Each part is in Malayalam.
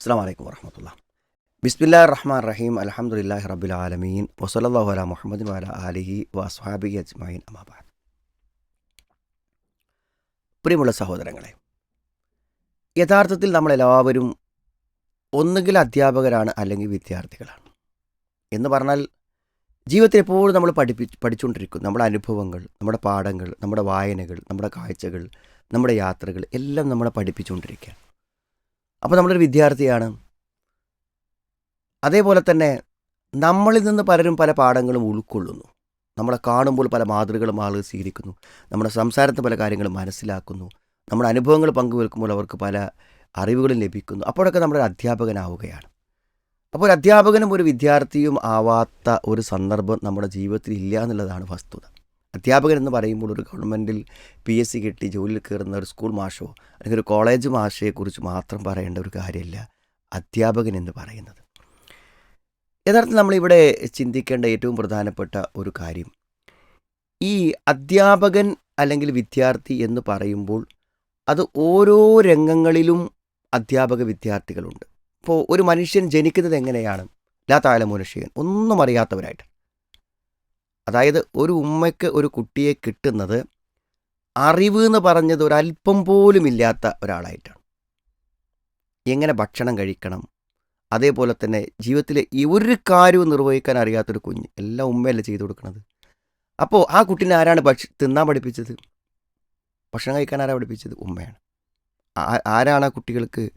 അസ്സാം വലൈക്കും വർഹമത്തുള്ള ബിസ്മില്ലാ റഹ്മാൻ റഹീം അലഹമുല്ലാഹി റബ്ബിൽ ആലമീൻ. വസലല്ലാഹു അല മുഹമ്മദിൻ വാല ആലിഹി വസ്ഹാബി അജ്മീൻ അമാബാദ് പ്രിയമുള്ള സഹോദരങ്ങളെ യഥാർത്ഥത്തിൽ നമ്മളെല്ലാവരും ഒന്നുകിൽ അധ്യാപകരാണ് അല്ലെങ്കിൽ വിദ്യാർത്ഥികളാണ്. എന്ന് പറഞ്ഞാൽ ജീവിതത്തിൽ എപ്പോഴും നമ്മൾ പഠിപ്പി പഠിച്ചുകൊണ്ടിരിക്കും. നമ്മുടെ അനുഭവങ്ങൾ നമ്മുടെ പാഠങ്ങൾ നമ്മുടെ വായനകൾ നമ്മുടെ കാഴ്ചകൾ നമ്മുടെ യാത്രകൾ എല്ലാം നമ്മളെ പഠിപ്പിച്ചുകൊണ്ടിരിക്കുകയാണ്. അപ്പോൾ നമ്മളൊരു വിദ്യാർത്ഥിയാണ്. അതേപോലെ തന്നെ നമ്മളിൽ നിന്ന് പലരും പല പാഠങ്ങളും ഉൾക്കൊള്ളുന്നു. നമ്മളെ കാണുമ്പോൾ പല മാതൃകളും ആളുകൾ സ്വീകരിക്കുന്നു. നമ്മുടെ സംസാരത്തെ പല കാര്യങ്ങളും മനസ്സിലാക്കുന്നു. നമ്മുടെ അനുഭവങ്ങൾ പങ്കുവെക്കുമ്പോൾ അവർക്ക് പല അറിവുകളും ലഭിക്കുന്നു. അപ്പോഴൊക്കെ നമ്മളൊരു അധ്യാപകനാവുകയാണ്. അപ്പോൾ ഒരു അധ്യാപകനും ഒരു വിദ്യാർത്ഥിയും ആവാത്ത ഒരു സന്ദർഭം നമ്മുടെ ജീവിതത്തിൽ ഇല്ല എന്നുള്ളതാണ് വസ്തുത. അധ്യാപകൻ എന്ന് പറയുമ്പോൾ ഒരു ഗവൺമെന്റിൽ പി എസ് സി കിട്ടി ജോലിയിൽ കയറുന്ന ഒരു സ്കൂൾ മാഷോ അല്ലെങ്കിൽ ഒരു കോളേജ് മാഷയെക്കുറിച്ച് മാത്രം പറയേണ്ട ഒരു കാര്യമില്ല. അധ്യാപകൻ എന്ന് പറയുന്നത്. യഥാർത്ഥത്തിൽ നമ്മളിവിടെ ചിന്തിക്കേണ്ട ഏറ്റവും പ്രധാനപ്പെട്ട ഒരു കാര്യം. ഈ അധ്യാപകൻ അല്ലെങ്കിൽ വിദ്യാർത്ഥി എന്ന് പറയുമ്പോൾ അത് ഓരോ രംഗങ്ങളിലും അധ്യാപക വിദ്യാർത്ഥികളുണ്ട്. ഇപ്പോൾ ഒരു മനുഷ്യൻ ജനിക്കുന്നത് എങ്ങനെയാണ്? ഇല്ലാത്ത മനുഷ്യൻ ഒന്നും അറിയാത്തവരായിട്ട്. അതായത് ഒരു ഉമ്മയ്ക്ക് ഒരു കുട്ടിയെ കിട്ടുന്നത് അറിവ് എന്ന് പറഞ്ഞത് ഒരല്പം പോലും ഇല്ലാത്ത ഒരാളായിട്ടാണ്. എങ്ങനെ ഭക്ഷണം കഴിക്കണം? അതേപോലെ തന്നെ ജീവിതത്തിലെ ഈ ഒരു കാര്യവും നിർവഹിക്കാൻ അറിയാത്തൊരു കുഞ്ഞ് എല്ലാം ഉമ്മയല്ലേ ചെയ്തു കൊടുക്കുന്നത് അപ്പോൾ ആ കുട്ടീനെ ആരാണ് ഭക്ഷ തിന്നാൻ പഠിപ്പിച്ചത്? ഭക്ഷണം കഴിക്കാൻ ആരാ പഠിപ്പിച്ചത്? ഉമ്മയാണ്. ആരാണ് ആ കുട്ടികൾക്ക്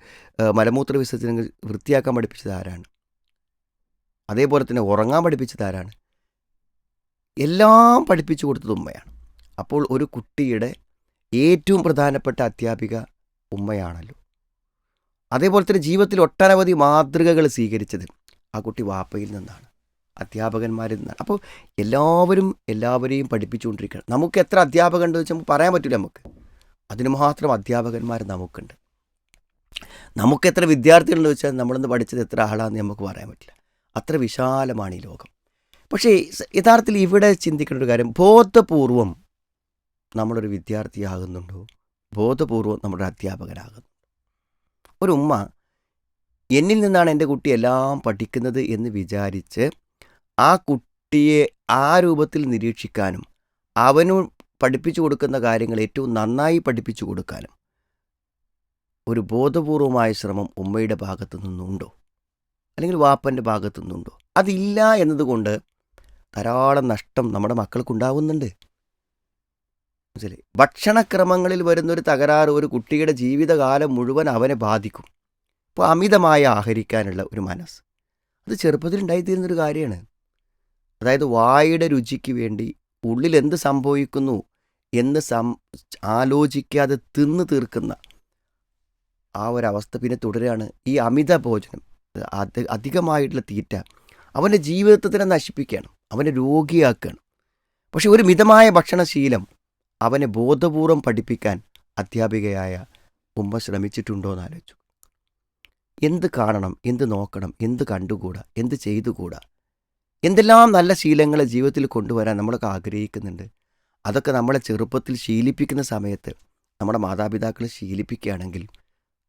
മലമൂത്ര വിസർജനങ്ങൾ വൃത്തിയാക്കാൻ പഠിപ്പിച്ചത്? ആരാണ്? അതേപോലെ തന്നെ ഉറങ്ങാൻ പഠിപ്പിച്ചത് ആരാണ്? എല്ലാം പഠിപ്പിച്ചു കൊടുത്തത് ഉമ്മയാണ്. അപ്പോൾ ഒരു കുട്ടിയുടെ ഏറ്റവും പ്രധാനപ്പെട്ട അധ്യാപിക ഉമ്മയാണല്ലോ. അതേപോലെ തന്നെ ജീവിതത്തിൽ ഒട്ടനവധി മാതൃകകൾ സ്വീകരിച്ചത് ആ കുട്ടി വാപ്പയിൽ നിന്നാണ്. അധ്യാപകന്മാരിൽ നിന്നാണ്. അപ്പോൾ എല്ലാവരും എല്ലാവരെയും പഠിപ്പിച്ചുകൊണ്ടിരിക്കണം നമുക്ക് എത്ര അധ്യാപകരുണ്ട് വെച്ചാൽ നമുക്ക് പറയാൻ പറ്റില്ല നമുക്ക്. അതിന് മാത്രം അധ്യാപകന്മാർ നമുക്കുണ്ട്. നമുക്ക് എത്ര വിദ്യാർത്ഥികളുണ്ട് വെച്ചാൽ നമ്മളിന്ന് പഠിച്ചത് എത്ര ആളാണെന്ന് നമുക്ക് പറയാൻ പറ്റില്ല. അത്ര വിശാലമാണ് ഈ ലോകം. പക്ഷേ യഥാർത്ഥത്തിൽ ഇവിടെ ചിന്തിക്കേണ്ട ഒരു കാര്യം ബോധപൂർവം നമ്മളൊരു വിദ്യാർത്ഥിയാകുന്നുണ്ടോ? ബോധപൂർവം നമ്മുടെ അധ്യാപകനാകുന്നു. ഒരു ഉമ്മ എന്നിൽ നിന്നാണ് എന്റെ കുട്ടി എല്ലാം പഠിക്കുന്നത് എന്ന് വിചാരിച്ച് ആ കുട്ടിയെ ആ രൂപത്തിൽ നിരീക്ഷിക്കാനും അവനു പഠിപ്പിച്ചു കൊടുക്കുന്ന കാര്യങ്ങൾ ഏറ്റവും നന്നായി പഠിപ്പിച്ചു കൊടുക്കാനും ഒരു ബോധപൂർവമായ ശ്രമം ഉമ്മയുടെ ഭാഗത്തു നിന്നുണ്ടോ? അല്ലെങ്കിൽ വാപ്പന്റെ ഭാഗത്തു നിന്നുണ്ടോ? അതില്ല എന്നതുകൊണ്ട് ധാരാളം നഷ്ടം നമ്മുടെ മക്കൾക്കുണ്ടാവുന്നുണ്ട്. മനസ്സിലായി? ഭക്ഷണക്രമങ്ങളിൽ വരുന്നൊരു തകരാറ് ഒരു കുട്ടിയുടെ ജീവിതകാലം മുഴുവൻ അവനെ ബാധിക്കും. ഇപ്പോൾ അമിതമായി ആഹരിക്കാനുള്ള ഒരു മനസ്സ്. അത് ചെറുപ്പത്തിൽ ഉണ്ടായിത്തീരുന്നൊരു കാര്യമാണ്. അതായത് വായുടെ രുചിക്ക് വേണ്ടി ഉള്ളിൽ എന്ത് സംഭവിക്കുന്നു എന്ന് സം ആലോചിക്കാതെ തിന്നു തീർക്കുന്ന ആ ഒരവസ്ഥ പിന്നെ തുടരുകയാണ് ഈ അമിത ഭോജനം അധികമായിട്ടുള്ള തീറ്റ അവന്റെ ജീവിതത്തെ തന്നെ നശിപ്പിക്കുകയാണ്. അവനെ രോഗിയാക്കുകയാണ് പക്ഷെ ഒരു മിതമായ ഭക്ഷണശീലം അവനെ ബോധപൂർവം പഠിപ്പിക്കാൻ അധ്യാപികയായ ഉമ്മ ശ്രമിച്ചിട്ടുണ്ടോ എന്ന് ആലോചിച്ചു. എന്ത് കാണണം എന്ത് നോക്കണം എന്ത് കണ്ടുകൂടാ എന്ത് ചെയ്തുകൂടാ എന്തെല്ലാം നല്ല ശീലങ്ങൾ ജീവിതത്തിൽ കൊണ്ടുവരാൻ നമ്മളൊക്കെ ആഗ്രഹിക്കുന്നുണ്ട് അതൊക്കെ നമ്മളെ ചെറുപ്പത്തിൽ ശീലിപ്പിക്കുന്ന സമയത്ത് നമ്മുടെ മാതാപിതാക്കളെ ശീലിപ്പിക്കുകയാണെങ്കിൽ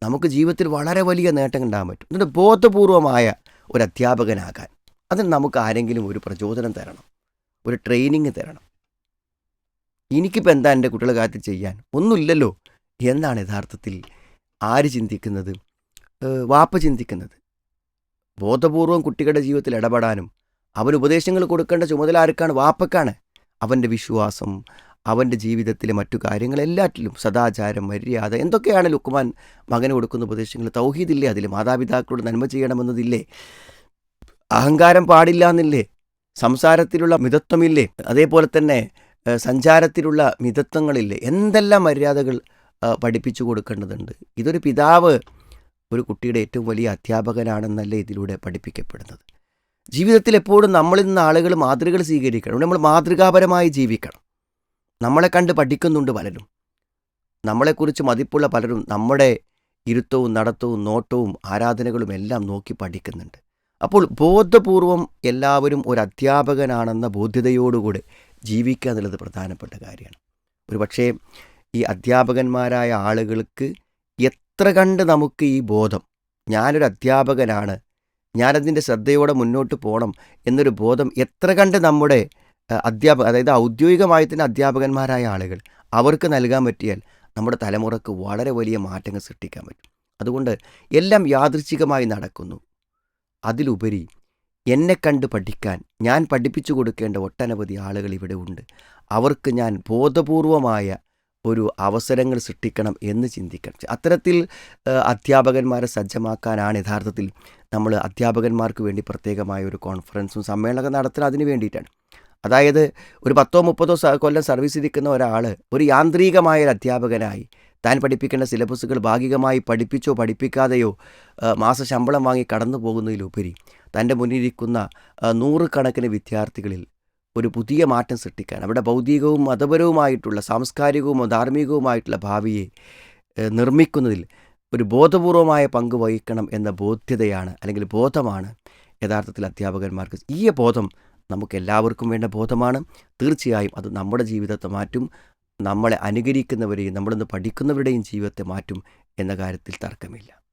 നമുക്ക് ജീവിതത്തിൽ വളരെ വലിയ നേട്ടം ഉണ്ടാകാൻ പറ്റും. എന്നിട്ട് ബോധപൂർവമായ ഒരു അധ്യാപകനാകാൻ അതിന് നമുക്ക് ആരെങ്കിലും ഒരു പ്രചോദനം തരണം ഒരു ട്രെയിനിങ് തരണം. എനിക്കിപ്പോൾ എന്താ എന്റെ കുട്ടികളെ കാര്യത്തിൽ ചെയ്യാൻ? ഒന്നുമില്ലല്ലോ. എന്നാണ് യഥാർത്ഥത്തിൽ ആര് ചിന്തിക്കുന്നത്? വാപ്പ ചിന്തിക്കുന്നത്. ബോധപൂർവം കുട്ടികളുടെ ജീവിതത്തിൽ ഇടപെടാനും അവന് ഉപദേശങ്ങൾ കൊടുക്കേണ്ട ചുമതല ആർക്കാണ്? വാപ്പക്കാണ്. അവന്റെ വിശ്വാസം അവന്റെ ജീവിതത്തിലെ മറ്റു കാര്യങ്ങളെല്ലാറ്റിലും സദാചാരം മര്യാദ എന്തൊക്കെയാണ് ലുക്കുമാൻ മകന് കൊടുക്കുന്ന ഉപദേശങ്ങൾ? തൗഹീദില്ലേ അതിൽ? മാതാപിതാക്കളോട് നന്മ ചെയ്യണമെന്നതില്ലേ? അഹങ്കാരം പാടില്ല എന്നില്ലേ സംസാരത്തിലുള്ള മിതത്വമില്ലേ? അതേപോലെ തന്നെ സഞ്ചാരത്തിലുള്ള മിതത്വങ്ങളില്ലേ? എന്തെല്ലാം മര്യാദകൾ പഠിപ്പിച്ചു കൊടുക്കേണ്ടതുണ്ട്? ഇതൊരു പിതാവ് ഒരു കുട്ടിയുടെ ഏറ്റവും വലിയ അധ്യാപകനാണെന്നല്ലേ ഇതിലൂടെ പഠിപ്പിക്കപ്പെടുന്നത്. ജീവിതത്തിൽ എപ്പോഴും നമ്മളിൽ നിന്ന് ആളുകൾ മാതൃകകൾ സ്വീകരിക്കണം. നമ്മൾ മാതൃകാപരമായി ജീവിക്കണം. നമ്മളെ കണ്ട് പഠിക്കുന്നുണ്ട് പലരും. നമ്മളെക്കുറിച്ച് മതിപ്പുള്ള പലരും നമ്മുടെ ഇരുത്തവും നടത്തവും നോട്ടവും ആരാധനകളും എല്ലാം നോക്കി പഠിക്കുന്നുണ്ട്. അപ്പോൾ ബോധപൂർവം എല്ലാവരും ഒരു അധ്യാപകനാണെന്ന ബോധ്യതയോടുകൂടെ ജീവിക്കുക എന്നുള്ളത് പ്രധാനപ്പെട്ട കാര്യമാണ്. ഒരു പക്ഷേ ഈ അധ്യാപകന്മാരായ ആളുകൾക്ക് എത്ര കണ്ട് നമുക്ക് ഈ ബോധം ഞാനൊരു അധ്യാപകനാണ് ഞാനതിന്റെ ശ്രദ്ധയോടെ മുന്നോട്ട് പോകണം എന്നൊരു ബോധം എത്ര കണ്ട് നമ്മുടെ അധ്യാപക അതായത് ഔദ്യോഗികമായി തന്നെ അധ്യാപകന്മാരായ ആളുകൾ അവർക്ക് നൽകാൻ പറ്റിയാൽ നമ്മുടെ തലമുറയ്ക്ക് വളരെ വലിയ മാറ്റങ്ങൾ സൃഷ്ടിക്കാൻ പറ്റും. അതുകൊണ്ട് എല്ലാം യാദൃച്ഛികമായി നടക്കുന്നു. അതിലുപരി എന്നെ കണ്ട് പഠിക്കാൻ ഞാൻ പഠിപ്പിച്ചു കൊടുക്കേണ്ട ഒട്ടനവധി ആളുകൾ ഇവിടെ ഉണ്ട്. അവർക്ക് ഞാൻ ബോധപൂർവമായ ഒരു അവസരങ്ങൾ സൃഷ്ടിക്കണം എന്ന് ചിന്തിക്കണം. അത്തരത്തിൽ അധ്യാപകന്മാരെ സജ്ജമാക്കാനാണ് യഥാർത്ഥത്തിൽ നമ്മൾ അധ്യാപകന്മാർക്ക് വേണ്ടി പ്രത്യേകമായ ഒരു കോൺഫറൻസും സമ്മേളനമൊക്കെ നടത്തുന്നത് അതിന് വേണ്ടിയിട്ടാണ്. അതായത് ഒരു പത്തോ മുപ്പതോ കൊല്ലം സർവീസ് ഇരിക്കുന്ന ഒരാൾ ഒരു യാന്ത്രികമായ ഒരു അധ്യാപകനായി താൻ പഠിപ്പിക്കേണ്ട സിലബസുകൾ ഭാഗികമായി പഠിപ്പിച്ചോ പഠിപ്പിക്കാതെയോ മാസശമ്പളം മാസ ശമ്പളം വാങ്ങി കടന്നു പോകുന്നതിലുപരി തന്റെ മുന്നിലിരിക്കുന്ന നൂറുകണക്കിന് വിദ്യാർത്ഥികളിൽ ഒരു പുതിയ മാറ്റം സൃഷ്ടിക്കാൻ അവിടെ ഭൗതികവും മതപരവുമായിട്ടുള്ള സാംസ്കാരികവും ധാർമ്മികവുമായിട്ടുള്ള ഭാവിയെ നിർമ്മിക്കുന്നതിൽ ഒരു ബോധപൂർവമായ പങ്ക് വഹിക്കണം എന്ന ബോധ്യതയാണ് അല്ലെങ്കിൽ ബോധമാണ് യഥാർത്ഥത്തിൽ അധ്യാപകന്മാർക്ക്. ഈ ബോധം നമുക്ക് എല്ലാവർക്കും വേണ്ട ബോധമാണ്. തീർച്ചയായും അത് നമ്മുടെ ജീവിതത്തെ മാറ്റും. നമ്മളെ അനുകരിക്കുന്നവരെയും നമ്മളിന്ന് പഠിക്കുന്നവരുടെയും ജീവിതത്തെ മാറ്റും എന്ന കാര്യത്തിൽ തർക്കമില്ല.